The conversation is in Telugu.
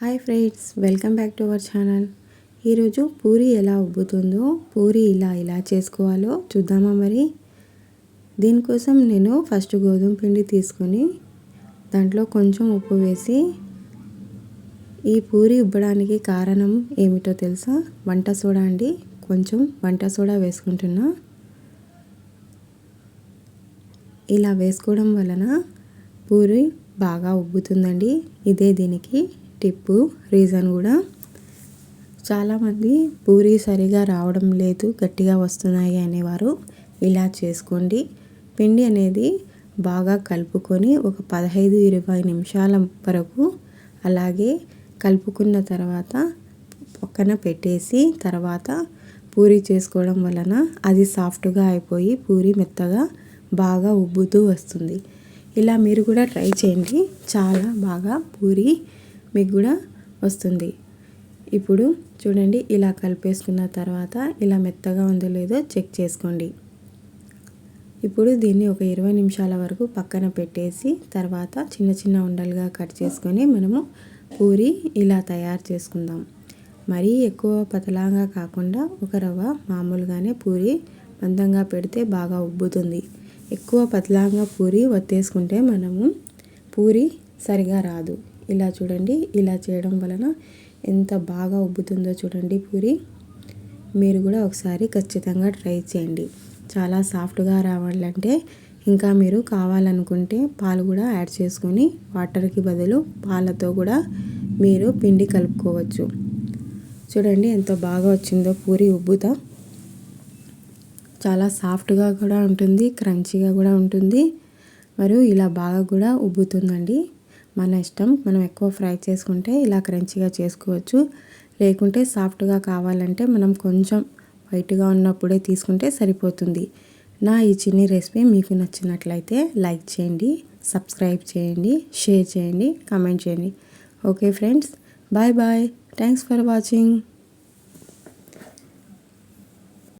Hi friends welcome back to our channel. ఈరోజు పూరి ఎలా ఉబ్బుతుందో పూరి ఇలా ఇలా చేసుకోవాలో చూద్దామా మరి? దీనికోసం నేను ఫస్ట్ గోధుమ పిండి తీసుకొని దాంట్లో కొంచెం ఉప్పు వేసి ఈ పూరి ఉబ్బడానికి కారణం ఏమిటో తెలుసా? వంట సోడా అండి. కొంచెం వంట సోడా వేసుకుంటున్నా. ఇలా వేసుకోవడం వలన పూరి బాగా ఉబ్బుతుందండి. ఇదే దీనికి టిప్పు రీజన్ కూడా. చాలామంది పూరి సరిగా రావడం లేదు గట్టిగా వస్తున్నాయి అనేవారు. ఇలా చేసుకోండి. పిండి అనేది బాగా కలుపుకొని ఒక పదహైదు ఇరవై నిమిషాల వరకు అలాగే కలుపుకున్న తర్వాత పక్కన పెట్టేసి తర్వాత పూరి చేసుకోవడం వలన అది సాఫ్ట్గా అయిపోయి పూరి మెత్తగా బాగా ఉబ్బుతూ వస్తుంది. ఇలా మీరు కూడా ట్రై చేయండి. చాలా బాగా పూరి మీకు కూడా వస్తుంది. ఇప్పుడు చూడండి ఇలా కలిపేసుకున్న తర్వాత ఇలా మెత్తగా ఉందో లేదో చెక్ చేసుకోండి. ఇప్పుడు దీన్ని ఒక ఇరవై నిమిషాల వరకు పక్కన పెట్టేసి తర్వాత చిన్న చిన్న ఉండలుగా కట్ చేసుకొని మనము పూరి ఇలా తయారు చేసుకుందాం. మరీ ఎక్కువ పతలాగా కాకుండా ఒక రవ్వ మామూలుగానే పూరి మందంగా పెడితే బాగా ఉబ్బుతుంది. ఎక్కువ పతలాగా పూరి వత్తేసుకుంటే మనము పూరి సరిగా రాదు. ఇలా చూడండి ఇలా చేయడం వలన ఎంత బాగా ఉబ్బుతుందో చూడండి పూరి. మీరు కూడా ఒకసారి ఖచ్చితంగా ట్రై చేయండి. చాలా సాఫ్ట్గా రావాలంటే ఇంకా మీరు కావాలనుకుంటే పాలు కూడా యాడ్ చేసుకొని వాటర్కి బదులు పాలతో కూడా మీరు పిండి కలుపుకోవచ్చు. చూడండి ఎంత బాగా వచ్చిందో పూరి ఉబ్బుత. చాలా సాఫ్ట్గా కూడా ఉంటుంది క్రంచీగా కూడా ఉంటుంది. మరియు ఇలా బాగా కూడా ఉబ్బుతుందండి. మన ఇష్టం. మనం ఎక్కువ ఫ్రై చేసుకుంటే ఇలా క్రంచిగా చేసుకోవచ్చు. లేకుంటే సాఫ్ట్గా కావాలంటే మనం కొంచెం వైట్గా ఉన్నప్పుడే తీసుకుంటే సరిపోతుంది. నా ఈ చిన్ని రెసిపీ మీకు నచ్చినట్లయితే లైక్ చేయండి సబ్స్క్రైబ్ చేయండి షేర్ చేయండి కామెంట్ చేయండి. Okay friends bye bye. Thanks for watching.